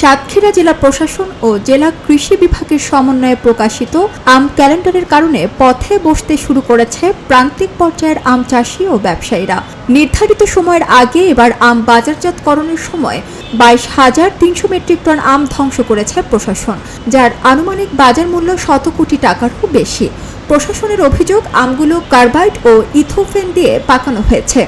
সাতক্ষীরা জেলা প্রশাসন ও জেলা কৃষি বিভাগের সমন্বয়ে প্রকাশিত আম ক্যালেন্ডারের কারণে পথে বসতে শুরু করেছে প্রান্তিক পর্যায়ের আম চাষি ও ব্যবসায়ীরা। নির্ধারিত সময়ের আগে এবার আম বাজারজাতকরণের সময় বাইশ হাজার তিনশো মেট্রিক টন আম ধ্বংস করেছে প্রশাসন, যার আনুমানিক বাজার মূল্য শত কোটি টাকারও বেশি। প্রশাসনের অভিযোগ আমগুলো কার্বাইড ও ইথোফেন দিয়ে পাকানো হয়েছে।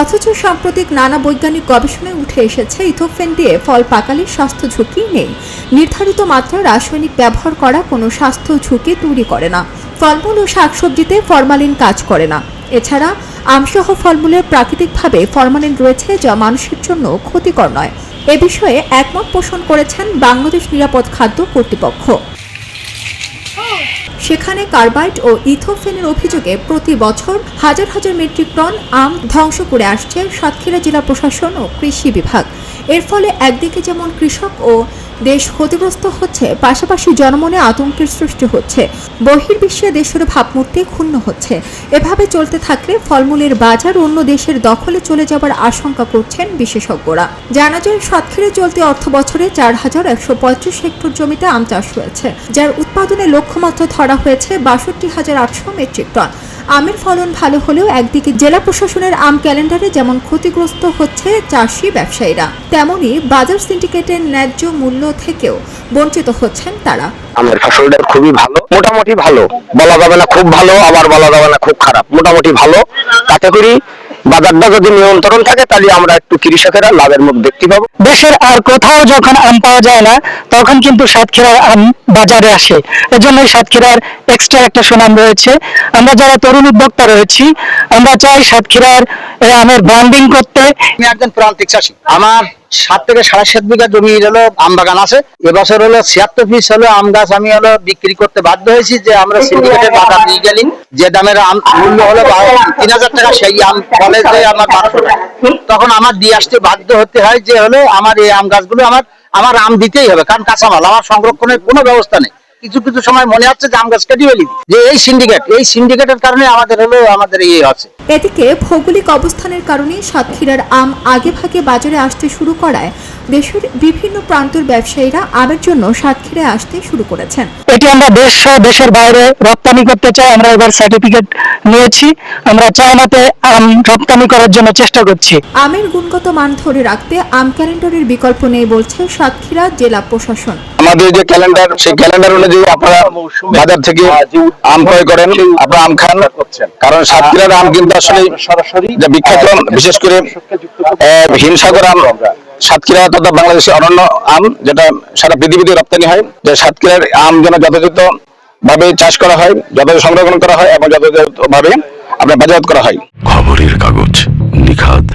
অথচ সাম্প্রতিক নানা বৈজ্ঞানিক গবেষণায় উঠে এসেছে ইথোফেন দিয়ে ফল পাকালে স্বাস্থ্য ঝুঁকি নেই। নির্ধারিত মাত্রায় রাসায়নিক ব্যবহার করা কোনো স্বাস্থ্য ঝুঁকি তৈরি করে না। ফলমূল ও শাকসবজিতে ফরমালিন কাজ করে না। এছাড়া আমসহ ফলমূলের প্রাকৃতিকভাবে ফরমালিন রয়েছে যা মানুষের জন্য ক্ষতিকর নয়। এ বিষয়ে একমত পোষণ করেছেন বাংলাদেশ নিরাপদ খাদ্য কর্তৃপক্ষ। সেখানে কার্বাইড ও ইথোফেনের অভিযোগে প্রতি বছর হাজার হাজার মেট্রিক টন আম ধ্বংস করে আসছে সাতক্ষীরা জেলা প্রশাসন ও কৃষি বিভাগ। এর ফলে একদিকে যেমন কৃষক ও দেশ ক্ষতিগ্রস্ত হচ্ছে, পাশাপাশি জনমনে আতঙ্কের সৃষ্টি হচ্ছে। বহির্বিশ্বে দেশের ভাবমূর্তি ক্ষুণ্ণ হচ্ছে। এভাবে চলতে থাকলে ফলমূলের বাজার অন্য দেশের দখলে চলে যাবার আশঙ্কা করছেন বিশেষজ্ঞরা। জানা যায়, সাতক্ষীরা চলতি অর্থ বছরে চার হাজার একশো পঁয়ত্রিশ হেক্টর জমিতে আম চাষ হয়েছে, যার উৎপাদনের লক্ষ্যমাত্রা ধরা হয়েছে বাষট্টি হাজার আটশো মেট্রিক টন। আমের ফলন ভালো হলেও একদিকে জেলা প্রশাসনের আম ক্যালেন্ডারে যেমন ক্ষতিগ্রস্ত হচ্ছে চাষি ব্যবসায়ীরা, তেমনি বাজার সিন্ডিকেটের ন্যায্য মূল্য থেকেও বঞ্চিত হচ্ছেন তারা। আমের ফসলটা খুবই ভালো, মোটামুটি ভালো। বলা যাবে না খুব ভালো, আবার বলা যাবে না খুব খারাপ, মোটামুটি ভালো। তাতে করি বাজারটা যদি নিয়ন্ত্রণ থাকে তাহলে আমরা একটু কৃষকেরা লাভের মুখ দেখতে পাবো। দেশের আর কোথাও যখন আম পাওয়া যায় না তখন কিন্তু সাতক্ষীরার আম বাজারে আসে। এজন্যই সাতক্ষীরার এক্সট্রা একটা সুনাম রয়েছে। আমরা যারা তরুণ উদ্যোক্তা রয়েছি আমরা চাই সাতক্ষীরার আমের ব্র্যান্ডিং করতে। আমি একজন প্রান্তিক চাষী। আমার সাত থেকে সাড়ে সাত বিঘা জমি হলো আম বাগান আছে। এবছর হলো ছিয়াত্তর পিস হলো আম গাছ আমি হলো বিক্রি করতে বাধ্য হয়েছি যে আমরা সিন্ডিকেটের বাজার দিয়ে গেলি যে দামের আম মূল্য হলো তিন হাজার টাকা সেই আম ফলে যে আমার বারোশো টাকা। তখন আমার দিয়ে আসতে বাধ্য হতে হয় যে হলো আমার এই আম গাছগুলো আমার আমার আম দিতেই হবে কারণ কাঁচামাল আমার সংরক্ষণের কোনো ব্যবস্থা নেই। কিছু কিছু সময় মনে হচ্ছে যে আম গাছ কেটে ফেলি। যে এই সিন্ডিকেট এই সিন্ডিকেটের কারণে আমাদের হলো, আমাদের ইয়ে আছে। এদিকে ভৌগোলিক অবস্থানের কারণে সাতক্ষীরার আম আগে ভাগে বাজারে আসতে শুরু করায় দেশের বিভিন্ন প্রান্তের ব্যবসায়ীরা আমের জন্য সাতক্ষীরায় আসতে শুরু করেছেন। এটি আমরা দেশ সহ দেশের বাইরে রপ্তানি করতে চাই আমরা এবার সার্টিফিকেট নিয়েছি। আমরা চায়নাতে আম রপ্তানি করার জন্য চেষ্টা করছি। আমের গুণগত মান ধরে রাখতে আম ক্যালেন্ডারের বিকল্প নেই বলছে সাতক্ষীরা জেলা প্রশাসন। আমাদের যে ক্যালেন্ডার সেই ক্যালেন্ডার অনুযায়ী আপনারা বাজার থেকে আম ক্রয় করেন আপনারা আম খান। কারণ সাতক্ষীরার আম কিন্তু আসলে সরাসরি যে বিখ্যাত বিশেষ করে আহ, হিমসাগর আম সাতক্ষীরা তথা বাংলাদেশের অনন্য আম, যেটা সারা পৃথিবীতে রপ্তানি হয়, যে সাতক্ষীরার আম যেন যথাযথ ভাবে চাষ করা হয়, যথাযথ সংরক্ষণ করা হয় এবং যথাযথ ভাবে আপনার বাজারত করা হয়। খবরের কাগজ নিখাদ।